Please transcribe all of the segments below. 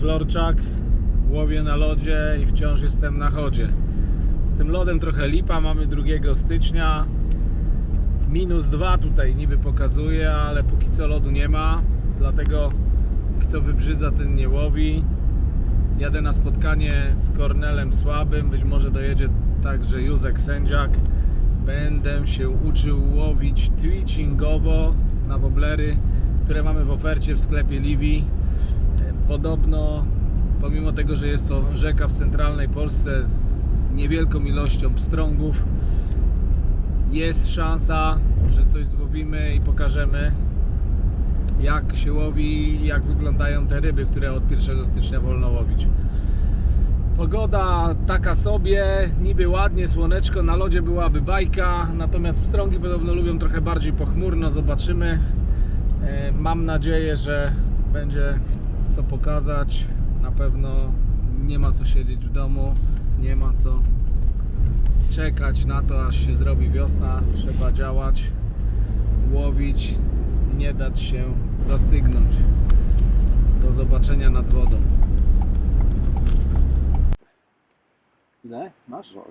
Florczak, łowię na lodzie i wciąż jestem na chodzie. Z tym lodem trochę lipa, mamy 2 stycznia. Minus 2 tutaj niby pokazuje, ale póki co lodu nie ma. Dlatego kto wybrzydza, ten nie łowi. Jadę na spotkanie z Kornelem Słabym, być może dojedzie także Józek Sędziak. Będę się uczył łowić twitchingowo na woblery, które mamy w ofercie w sklepie Livi. Podobno, pomimo tego, że jest to rzeka w centralnej Polsce z niewielką ilością pstrągów, jest szansa, że coś złowimy i pokażemy jak się łowi jak wyglądają te ryby, które od 1 stycznia wolno łowić. Pogoda taka sobie, niby ładnie, słoneczko, na lodzie byłaby bajka, natomiast pstrągi podobno lubią trochę bardziej pochmurno, zobaczymy. E, Mam nadzieję, że będzie co pokazać. Na pewno nie ma co siedzieć w domu, nie ma co czekać na to, aż się zrobi wiosna. Trzeba działać, łowić, nie dać się zastygnąć. Do zobaczenia nad wodą. Ile? Masz? 2,8.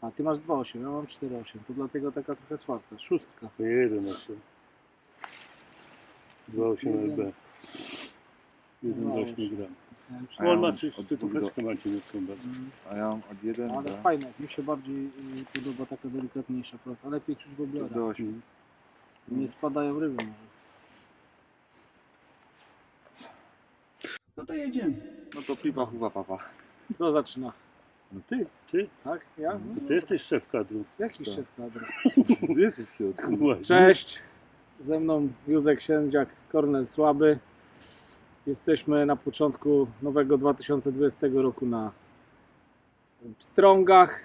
A ty masz 2,8, ja mam 4,8. To dlatego taka trochę czwarta. Szóstka. To 11. 2,8 LB. 1,8 gram. Miałem No on ma coś, cytóweczkę ma cieniutką bardzo. Mm, A ja mam od 1 Ale do, fajne, mi się bardziej y, podoba taka delikatniejsza praca. Lepiej czuć w oblera. do 8. Nie spadają ryby może. No to jedziemy. No to pipa, chupa, papa. Kto zaczyna? No ty, Ty? Tak? Ja? To ty jesteś szef kadru. Jaki Tak. szef kadry? ty jesteś w środku. Cześć, ze mną Józek Siędziak, Kornel Słaby. Jesteśmy na początku nowego 2020 roku na Pstrągach.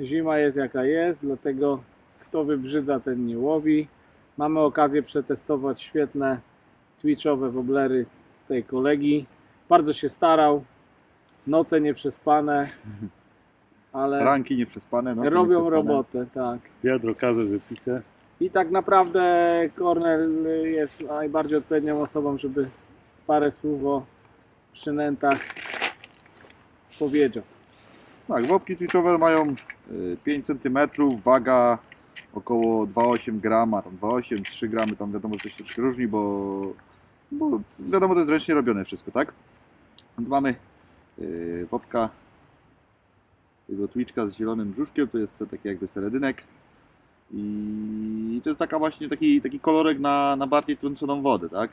Zima jest jaka jest, dlatego kto wybrzydza, ten nie łowi. Mamy okazję przetestować świetne twitchowe woblery tej kolegi. Bardzo się starał, noce nieprzespane, ale Ranki nieprzespane, no. robią nieprzespane. robotę, tak. Wiadro kawy wypite. I tak naprawdę Kornel jest najbardziej odpowiednią osobą, żeby parę słów o przynętach powiedział. Tak, łopki twitchowe mają y, 5 cm, waga około 2,8 grama, tam 2,8, 3 gramy, tam wiadomo, że to się troszkę różni, bo, bo wiadomo, to jest ręcznie robione wszystko, tak? Mamy yy, popka tego twitchka z zielonym brzuszkiem, to jest taki jakby seledynek i to jest taka właśnie taki, taki kolorek na, na bardziej trąconą wodę, tak?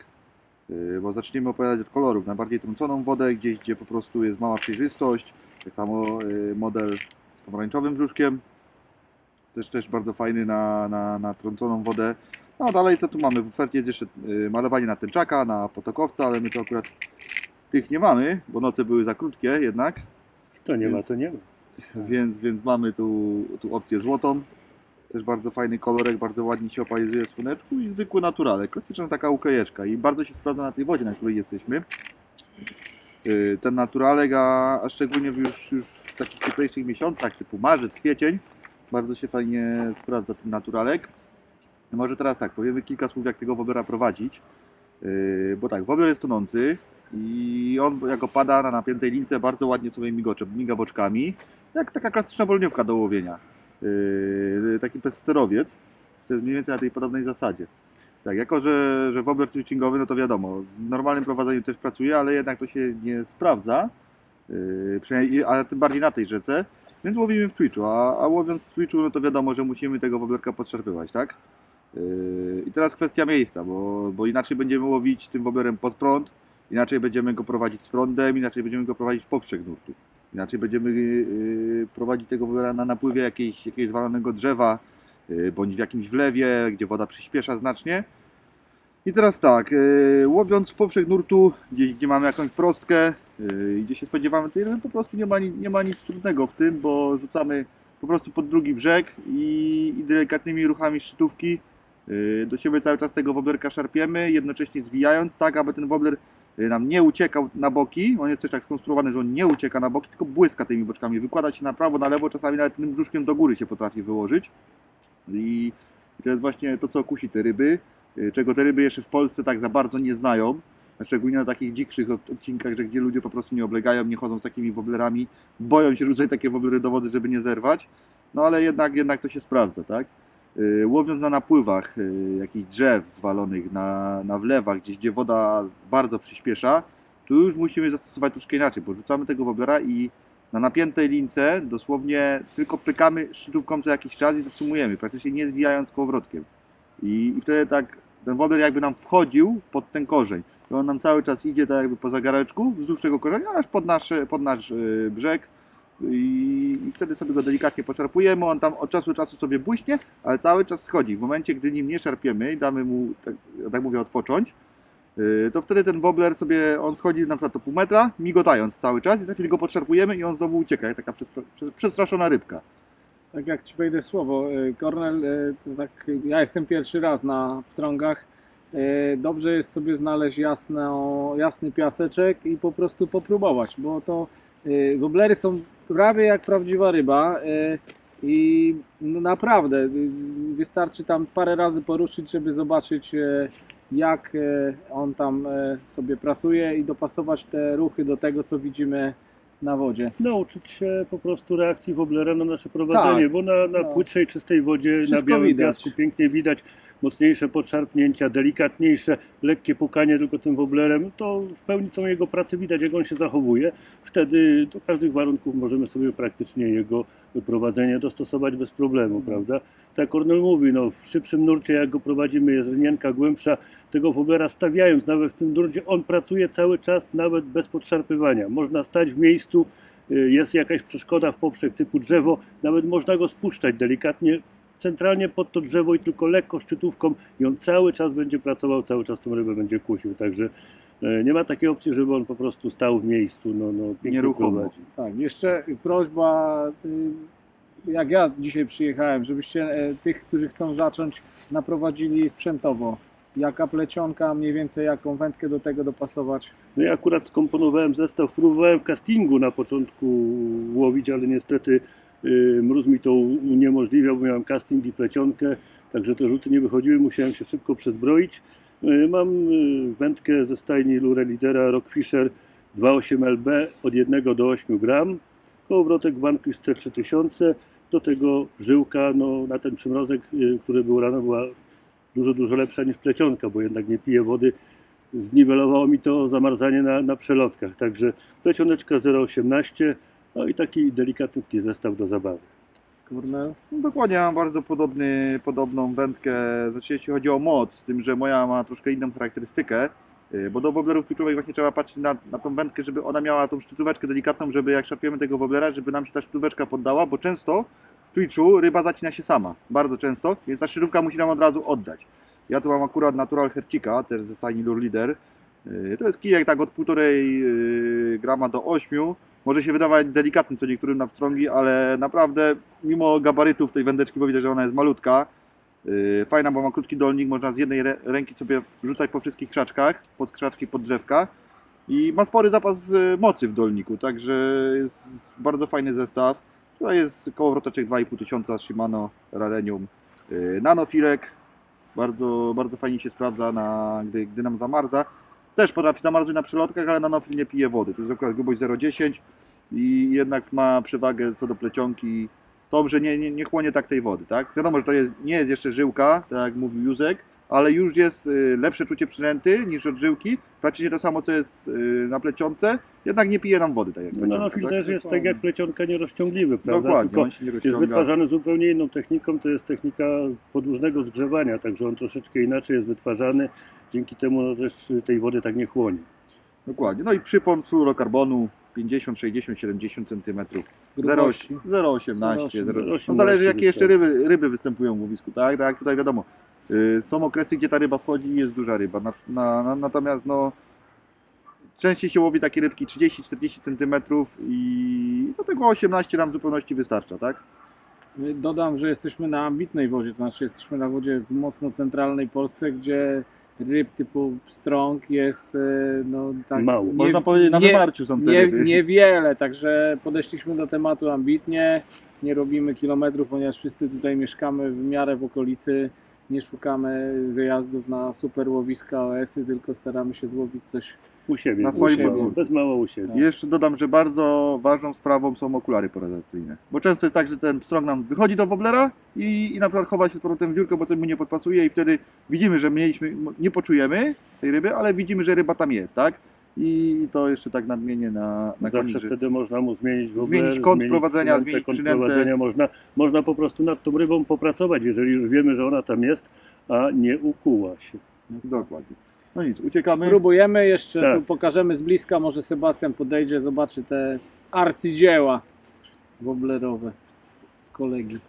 Yy, bo zaczniemy opowiadać od kolorów, na bardziej trąconą wodę, gdzieś gdzie po prostu jest mała przejrzystość, tak samo y, model z pomarańczowym brzuszkiem. Też, też bardzo fajny na, na, na trąconą wodę. No a dalej co tu mamy? W ofercie jest jeszcze y, malowanie na tęczaka, na potokowca, ale my to akurat tych nie mamy, bo noce były za krótkie jednak. To nie ma, Więc- to nie ma. Więc, więc mamy tu, tu opcję złotą. Też bardzo fajny kolorek, bardzo ładnie się opalizuje w słoneczku i zwykły naturalek. Klasyczna taka uklejeczka i bardzo się sprawdza na tej wodzie, na której jesteśmy. Yy, Ten naturalek, a, a szczególnie już, już w takich cieplejszych miesiącach typu marzec, kwiecień, bardzo się fajnie sprawdza ten naturalek. Może teraz tak, powiemy kilka słów jak tego woblera prowadzić. Yy, Bo tak, wobler jest tonący i on jak opada na napiętej lince bardzo ładnie sobie migocze, miga boczkami jak taka klasyczna bolniówka do łowienia. Yy, taki pesterowiec. To jest mniej więcej na tej podobnej zasadzie. Tak, jako że, że wobbler twitchingowy, no to wiadomo, w normalnym prowadzeniu też pracuje, ale jednak to się nie sprawdza. Yy, a tym bardziej na tej rzece. Więc łowimy w Twitchu, a, a łowiąc w Twitchu, no to wiadomo, że musimy tego wobblerka podszarpywać, tak? Yy, I teraz kwestia miejsca, bo, bo inaczej będziemy łowić tym wobblerem pod prąd, inaczej będziemy go prowadzić z prądem, inaczej będziemy go prowadzić w poprzek nurtu. Inaczej będziemy yy, prowadzić tego wobera na napływie jakiejś, jakiegoś zwalonego drzewa, yy, bądź w jakimś wlewie, gdzie woda przyspiesza znacznie. I teraz tak, łowiąc w poprzek nurtu, gdzie, gdzie mamy jakąś prostkę, gdzie się spodziewamy tej ryby, po prostu nie ma, ni- nie ma nic trudnego w tym, bo rzucamy po prostu pod drugi brzeg i, i delikatnymi ruchami szczytówki do siebie cały czas tego woblerka szarpiemy, jednocześnie zwijając tak, aby ten wobler y, nam nie uciekał na boki. On jest też tak skonstruowany, że on nie ucieka na boki, tylko błyska tymi boczkami. Wykłada się na prawo, na lewo, czasami nawet tym brzuszkiem do góry się potrafi wyłożyć. I to jest właśnie to, co kusi te ryby, y, czego te ryby jeszcze w Polsce tak za bardzo nie znają. szczególnie na takich dzikszych od- odcinkach, że gdzie ludzie po prostu nie oblegają, nie chodzą z takimi woblerami, boją się rzucać takie woblery do wody, żeby nie zerwać, no ale jednak, jednak to się sprawdza, tak? Yy, Łowiąc na napływach yy, jakichś drzew zwalonych, na, na wlewach, gdzieś gdzie woda bardzo przyspiesza, tu już musimy zastosować troszkę inaczej, bo rzucamy tego woblera i na napiętej lince dosłownie tylko pykamy szczytówką co jakiś czas i zatrzymujemy, praktycznie nie zwijając kołowrotkiem. I, I wtedy tak ten wobler jakby nam wchodził pod ten korzeń. I on nam cały czas idzie tak jakby po zagareczku wzdłuż tego korzenia, aż pod nasz, pod nasz yy, brzeg. I, wtedy sobie go delikatnie poszarpujemy, on tam od czasu do czasu sobie błyśnie, ale cały czas schodzi. W momencie, gdy nim nie szarpiemy i damy mu, tak, tak mówię, odpocząć, yy, to wtedy ten wobbler sobie, on schodzi na przykład do pół metra, migotając cały czas i za chwilę go podszarpujemy i on znowu ucieka, jak taka przestra- przes- przestraszona rybka. Tak jak ci wejdę słowo, y, Kornel, y, to tak, y, ja jestem pierwszy raz na pstrągach. Y, Dobrze jest sobie znaleźć jasno, jasny piaseczek i po prostu popróbować, bo to y, woblery są prawie jak prawdziwa ryba y, i no naprawdę y, wystarczy tam parę razy poruszyć, żeby zobaczyć y, jak y, on tam sobie pracuje i dopasować te ruchy do tego, co widzimy na wodzie. Nauczyć się po prostu reakcji woblera na nasze prowadzenie, Tak. bo na, na No. płytszej, czystej wodzie, na Wszystko białym widać. pięknie widać mocniejsze podszarpnięcia, delikatniejsze, lekkie pukanie tylko tym woblerem, to w pełni tą jego pracę widać, jak on się zachowuje. Wtedy do każdych warunków możemy sobie praktycznie jego prowadzenie dostosować bez problemu, prawda? Tak Kornel mówi, no, w szybszym nurcie, jak go prowadzimy, jest rynienka głębsza, tego woblera stawiając nawet w tym nurcie, on pracuje cały czas nawet bez podszarpywania. Można stać w miejscu, y, jest jakaś przeszkoda w poprzek typu drzewo, nawet można go spuszczać delikatnie, centralnie pod to drzewo i tylko lekko szczytówką i on cały czas będzie pracował, cały czas tą rybę będzie kusił, także e, nie ma takiej opcji, żeby on po prostu stał w miejscu, no, no pięknie Nieruchomo. prowadzi. Tak, jeszcze prośba, y, jak ja dzisiaj przyjechałem, żebyście e, tych, którzy chcą zacząć, naprowadzili sprzętowo. Jaka plecionka, mniej więcej jaką wędkę do tego dopasować. No ja akurat skomponowałem zestaw, próbowałem w castingu na początku łowić, ale niestety mróz mi to uniemożliwiał, bo miałem casting i plecionkę, także te rzuty nie wychodziły, musiałem się szybko przezbroić. Mam y, wędkę ze stajni Lure Lidera Rockfisher 2,8 LB od 1 do 8 gram, kołowrotek Vanquish C3000, do tego żyłka no, na ten przymrozek, y, który był rano, była dużo, dużo lepsza niż plecionka, bo jednak nie pije wody zniwelowało mi to zamarzanie na, na przelotkach. Także plecioneczka 0,18, no i taki delikatny zestaw do zabawy. Kornel? No dokładnie, mam bardzo podobny, podobną wędkę, znaczy jeśli chodzi o moc, z tym, że moja ma troszkę inną charakterystykę, yy, bo do woblerów twitchowych właśnie trzeba patrzeć na, na tą wędkę, żeby ona miała tą szczytóweczkę delikatną, żeby jak szarpiemy tego woblera, żeby nam się ta szczytóweczka poddała, bo często w twitchu ryba zacina się sama, bardzo często, więc ta szczytówka musi nam od razu oddać. Ja tu mam akurat Natural Hercika, też ze stajni Lure Leader. Yy, To jest kijek tak od 1,5 yy, grama do 8. Może się wydawać delikatny co niektórym na wstrągi, ale naprawdę mimo gabarytów tej wędeczki, bo widać, że ona jest malutka, yy, fajna, bo ma krótki dolnik, można z jednej rę- ręki sobie rzucać po wszystkich krzaczkach, pod krzaczki, pod drzewka i ma spory zapas yy, mocy w dolniku, także jest bardzo fajny zestaw. To jest kołowroteczek 2,5 tysiąca Shimano Rarenium yy, nanofilek, bardzo, bardzo fajnie się sprawdza, na, gdy, gdy nam zamarza. Też potrafi zamarzać na przelotkach, ale nanofil nie pije wody. To jest akurat grubość 0,10 i jednak ma przewagę co do plecionki tą, że nie, nie, nie chłonie tak tej wody, tak? Wiadomo, że to jest, nie jest jeszcze żyłka, tak jak mówił Józek, ale już jest y, lepsze czucie przynęty niż od żyłki. Praktycznie to samo, co jest y, na plecionce, jednak nie pije nam wody, tak jak No, plecionka, nanofil tak? też jest tak jak plecionka nierozciągliwy, prawda? Dokładnie, Tylko on się nie jest rozciąga. wytwarzany zupełnie inną techniką, to jest technika podłużnego zgrzewania, także on troszeczkę inaczej jest wytwarzany, dzięki temu no, też tej wody tak nie chłonie. Dokładnie. No i przypon fluorokarbonu 50, 60, 70 cm. Grubości. 0,18. 0,18, 0,18. No zależy jakie jeszcze ryby, ryby występują w łowisku, tak? Tak tutaj wiadomo. y, Są okresy, gdzie ta ryba wchodzi i jest duża ryba. Na, na, na, natomiast no częściej się łowi takie rybki 30-40 cm i do tego 18 nam w zupełności wystarcza, tak? Dodam, że jesteśmy na ambitnej wodzie, to znaczy jesteśmy na wodzie w mocno centralnej Polsce, gdzie ryb typu strąg jest e, no, tak Mało. nie- Można powiedzieć na nie- wymarciu są te nie, ryby. niewiele, także podeszliśmy do tematu ambitnie, nie robimy kilometrów, ponieważ wszyscy tutaj mieszkamy w miarę w okolicy Nie szukamy wyjazdów na super łowiska OS-y, tylko staramy się złowić coś. U siebie, Na bez swoim mało- podwórku. bez mało u siebie. I jeszcze dodam, że bardzo ważną sprawą są okulary polaryzacyjne. Bo często jest tak, że ten pstrąg nam wychodzi do woblera i, i na przykład chowa się z powrotem w dziurkę, bo coś mu nie podpasuje i wtedy widzimy, że mieliśmy, nie poczujemy tej ryby, ale widzimy, że ryba tam jest, tak? I to jeszcze tak nadmienię na, na Zawsze koniec, że- wtedy można mu zmienić w ogóle, Zmienić kąt prowadzenia, przynętę, zmienić kąt przynętę. prowadzenia. Można, można po prostu nad tą rybą popracować, jeżeli już wiemy, że ona tam jest, a nie ukuła się. Dokładnie. No nic, uciekamy. Próbujemy jeszcze, Tak. tu pokażemy z bliska, może Sebastian podejdzie, zobaczy te arcydzieła woblerowe kolegi.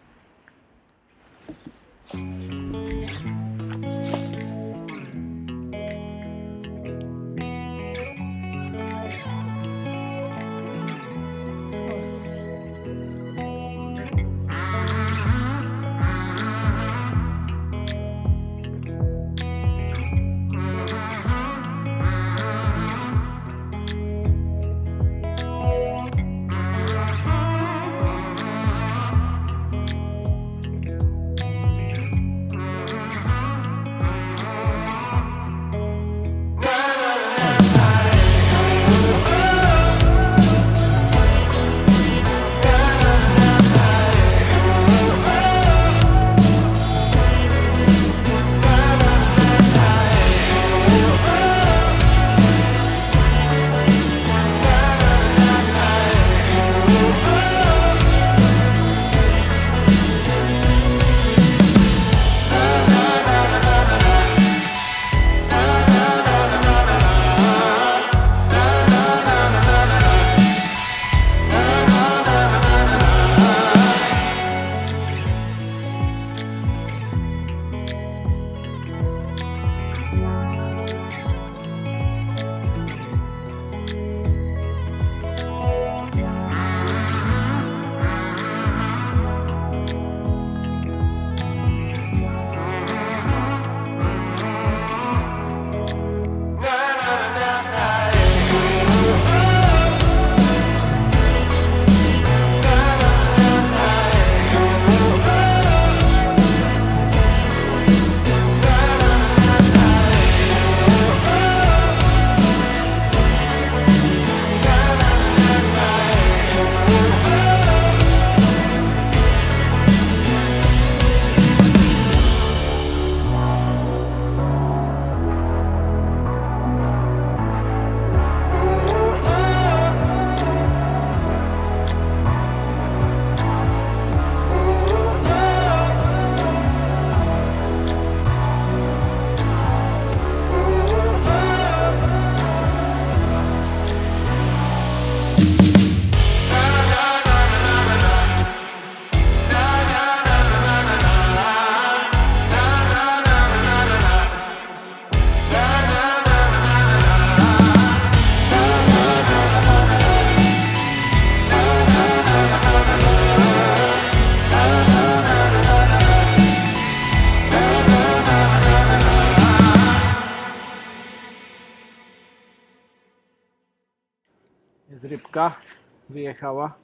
Wyjechała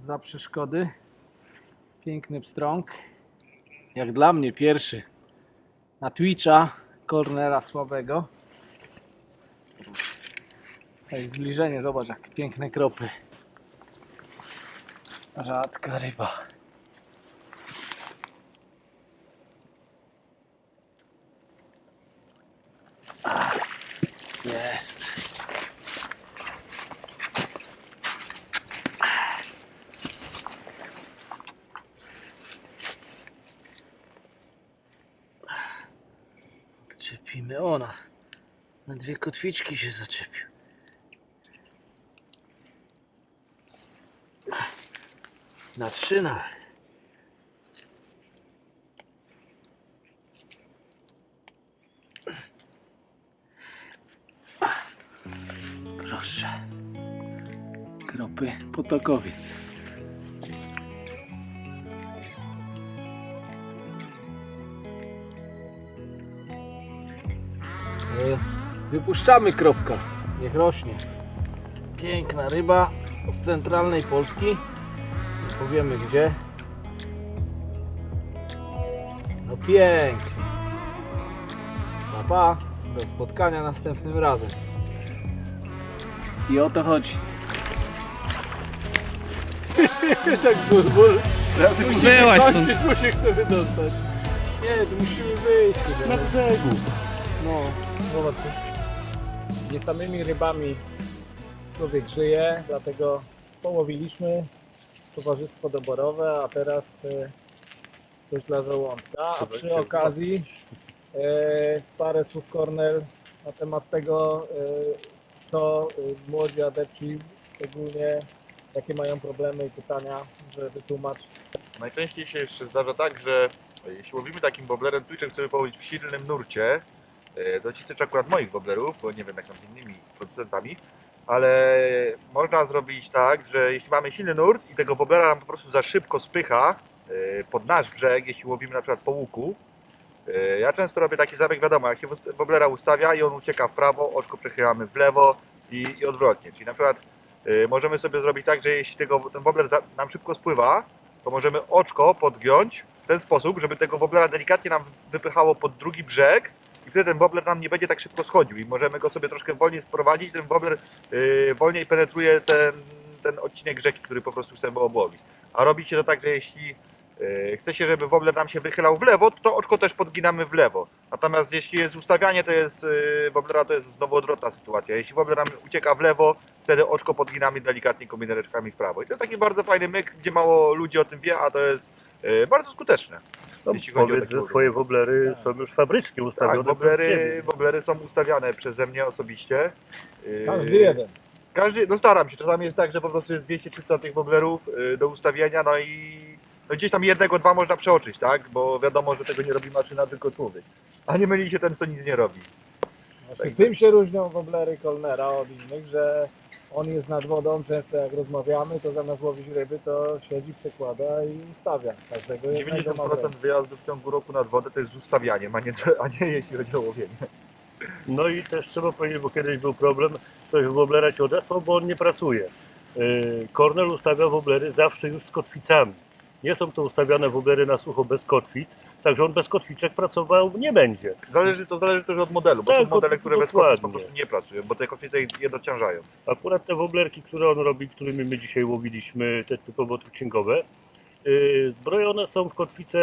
za przeszkody. Piękny pstrąg. Jak dla mnie pierwszy na Twitcha Cornera słabego. To jest zbliżenie, zobacz jak piękne kropy. Rzadka ryba. Jest. Ona. Na dwie kotwiczki się zaczepił. Na trzy nawet. Proszę. Kropy potokowiec. Wypuszczamy kropka. Niech rośnie. Piękna ryba z centralnej Polski. Nie powiemy gdzie. No pięknie. Pa, pa. Do spotkania następnym razem. I o to chodzi. tak bulbul. Musimy Byłaś kończyć, bo się chcemy dostać. Nie, tu musimy wyjść. Na brzegu. No, zobacz. Nie samymi rybami człowiek żyje, dlatego połowiliśmy towarzystwo doborowe, a teraz e, coś dla żołądka. A przy okazji e, parę słów Kornel na temat tego, e, co e, młodzi adepci szczególnie jakie mają problemy i pytania, żeby wytłumaczyć. Najczęściej się jeszcze zdarza tak, że jeśli łowimy takim boblerem tu i chcemy połowić w silnym nurcie, e, tyczę akurat moich boblerów, bo nie wiem jak tam z innymi producentami, ale można zrobić tak, że jeśli mamy silny nurt i tego boblera nam po prostu za szybko spycha e, pod nasz brzeg, jeśli łowimy na przykład po łuku, e, ja często robię taki zabieg, wiadomo, jak się boblera ustawia i on ucieka w prawo, oczko przechylamy w lewo i, i odwrotnie, czyli na przykład możemy sobie zrobić tak, że jeśli tego, ten bobler za, nam szybko spływa, to możemy oczko podgiąć w ten sposób, żeby tego woblera delikatnie nam wypychało pod drugi brzeg i wtedy ten wobler nam nie będzie tak szybko schodził i możemy go sobie troszkę wolniej sprowadzić, ten wobler yy, wolniej penetruje ten, ten odcinek rzeki, który po prostu chcemy obłowić. A robi się to tak, że jeśli yy, chce się, żeby wobler nam się wychylał w lewo, to oczko też podginamy w lewo. Natomiast jeśli jest ustawianie, to jest yy, to jest znowu odwrotna sytuacja. Jeśli wobler nam ucieka w lewo, wtedy oczko podginamy delikatnie kominereczkami w prawo. I to taki bardzo fajny myk, gdzie mało ludzi o tym wie, a to jest bardzo skuteczne. No, Jeśli chodzi o powiedz, że twoje woblery są już fabrycznie ustawione Tak, woblery, woblery są ustawiane przeze mnie osobiście. E, Każdy jeden. Każdy, no staram się. Czasami jest tak, że po prostu jest 200-300 tych woblerów e, do ustawienia, no i no gdzieś tam jednego, dwa można przeoczyć, tak? Bo wiadomo, że tego nie robi maszyna, tylko człowiek. A nie myli się ten, co nic nie robi. Właśnie Tak. tym się różnią woblery Kolnera od innych, że on jest nad wodą, często jak rozmawiamy, to zamiast łowić ryby, to siedzi, przekłada i ustawia każdego jednego 90% nowego. wyjazdów w ciągu roku nad wodę to jest z ustawianiem, a nie, a nie jeśli chodzi o łowienie. No i też trzeba powiedzieć, bo kiedyś był problem, ktoś woblera ci odesłał, bo on nie pracuje. Yy, Kornel ustawia woblery zawsze już z kotwicami. Nie są to ustawiane woblery na sucho bez kotwic, także on bez kotwiczek pracował nie będzie. Zależy, to zależy też od modelu, bo Tak, są modele, które bez kotwic po dokładnie. prostu nie pracują, bo te kotwice je dociążają. Akurat te woblerki, które on robi, którymi my dzisiaj łowiliśmy, te typowo trucingowe, yy, zbrojone są w kotwice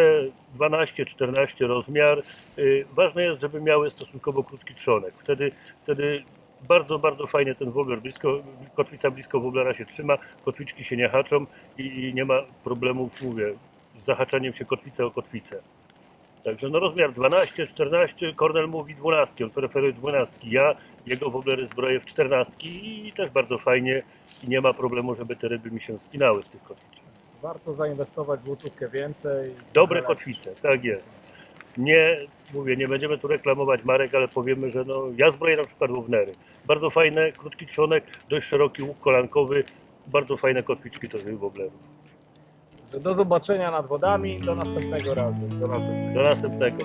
12-14 rozmiar. Yy, ważne jest, żeby miały stosunkowo krótki trzonek. Wtedy, wtedy bardzo, bardzo fajnie ten wobler blisko, kotwica blisko woblera się trzyma, kotwiczki się nie haczą i nie ma problemów, mówię, z zahaczaniem się kotwicy o kotwicę. Także no rozmiar 12, 14, Kornel mówi 12, on preferuje 12. Ja jego woblery zbroję w 14 i też bardzo fajnie i nie ma problemu, żeby te ryby mi się spinały z tych kotwiczek. Warto zainwestować w złotówkę więcej. Dobre kotwice, tak jest. Nie, mówię, nie będziemy tu reklamować marek, ale powiemy, że no, ja zbroję na przykład wównery. Bardzo fajne, krótki trzonek, dość szeroki łuk kolankowy, bardzo fajne kotwiczki to tych woblerów. Do zobaczenia nad wodami, do następnego razu. Do następnego. Do następnego.